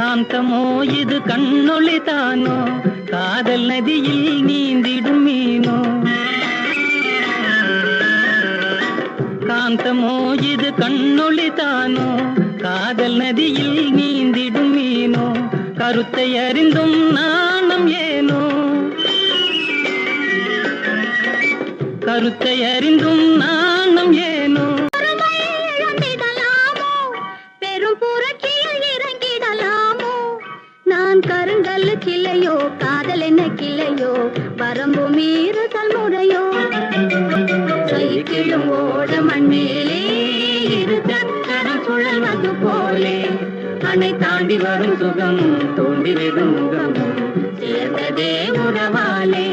காந்தமோ இது கண்ணொளி தானோ? காதல் நதியில் நீந்திடும் மீனோ? காந்தமோ? இது கண்ணொளி தானோ? காதல் நதியில் நீந்திடும் மீனோ? கருத்தை அறிந்தும் நாணம் ஏனோ? கருத்தை அறிந்தும் நாணம் ஏனோ? பெரும் புரட்சியில் கருங்கல் கிளையோ காதல் என்ன கிளையோ வரம்பு மீறுதல் முறையோ சைக்கிளும் ஓட மண்மேலே இரு சக்கரம் சுழல்வது போலே. அணை தாண்டி வரும் சுகம் தோண்டி விடும் முகம் சேர்ந்ததே உறவாலே